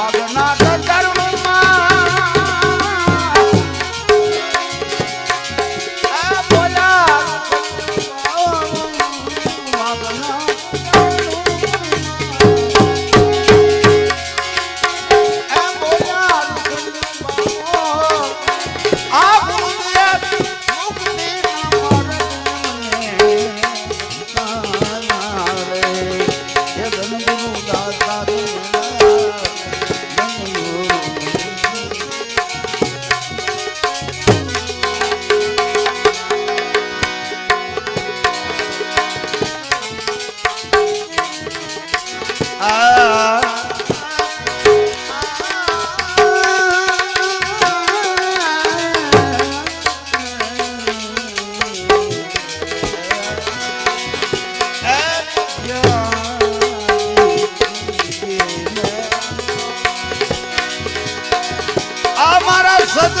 વાગનાથ ધર્મમાં başladı.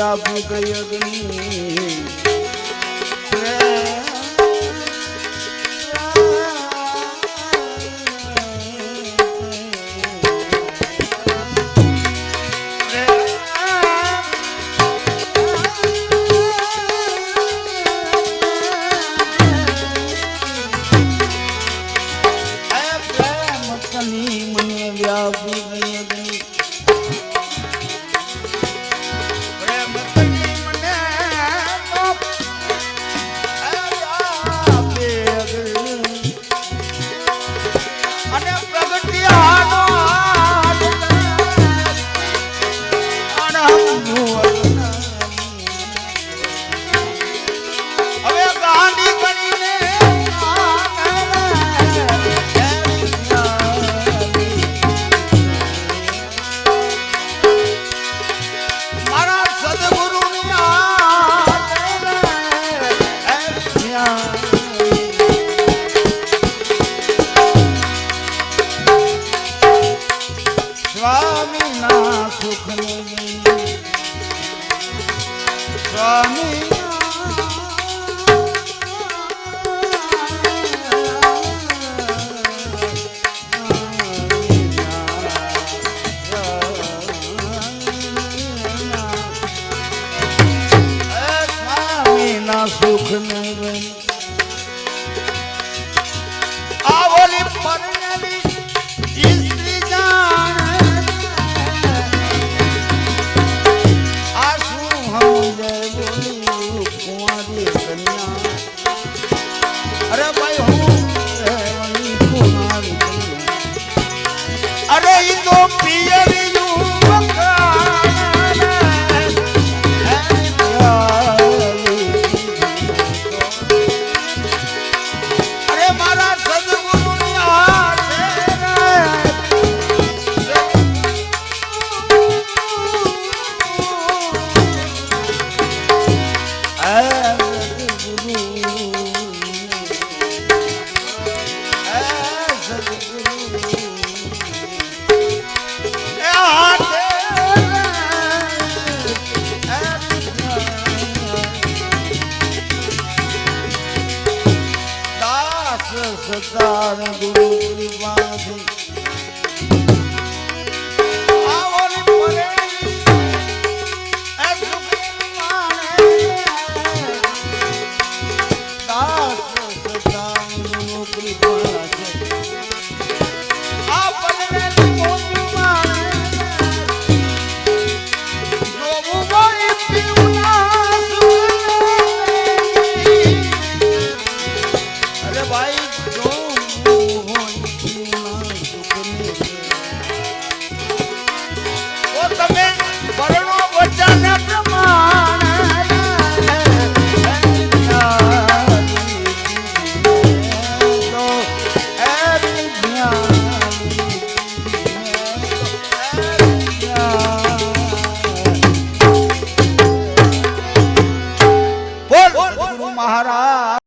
આબુ ગઈ અગ્નિ સ્વામી ના સુખની સ્વામી સુખ નહીં આવલી પર સરકાર ગુરુ કૃપાથી